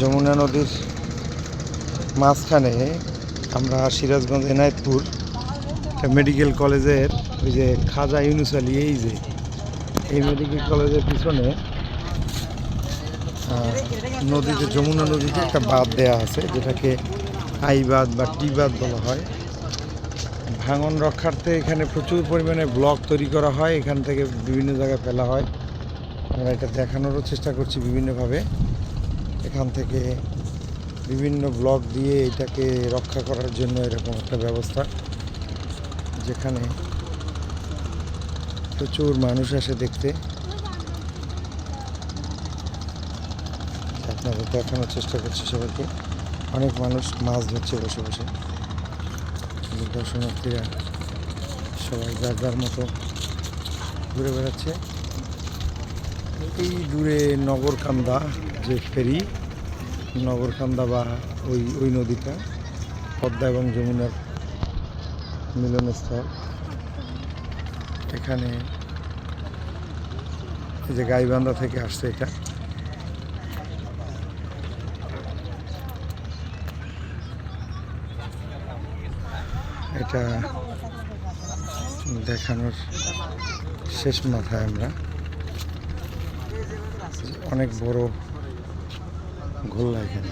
যমুনা নদীর মাঝখানে আমরা সিরাজগঞ্জ এনায়েতপুর মেডিকেল কলেজের ওই যে খাজা ইউনুস আলী, এই যে, এই মেডিকেল কলেজের পিছনে নদীতে, যমুনা নদীতে একটা বাঁধ দেওয়া আছে, যেটাকে আই বাঁধ বা টি বাঁধ বলা হয়। ভাঙন রক্ষার্থে এখানে প্রচুর পরিমাণে ব্লক তৈরি করা হয়, এখান থেকে বিভিন্ন জায়গায় ফেলা হয়। আমরা এটা দেখানোরও চেষ্টা করছি বিভিন্নভাবে। এখান থেকে বিভিন্ন ব্লক দিয়ে এটাকে রক্ষা করার জন্য এরকম একটা ব্যবস্থা, যেখানে প্রচুর মানুষ আসে দেখতে। আপনাদের দেখানোর চেষ্টা করছি সবাইকে। অনেক মানুষ মাছ ধরছে বসে বসে। দর্শনার্থীরা সবাই যার যার মতো ঘুরে বেড়াচ্ছে। এই দূরে নগরকান্দা যে ফেরি, নগরকান্দা বা ওই ওই নদীটা, পদ্মা এবং যমুনার মিলনস্থল। এখানে যে গাইবান্ধা থেকে আসছে এটা। এটা দেখানোর শেষ মাথায় আমরা। অনেক বড় ঘোল্লা এখানে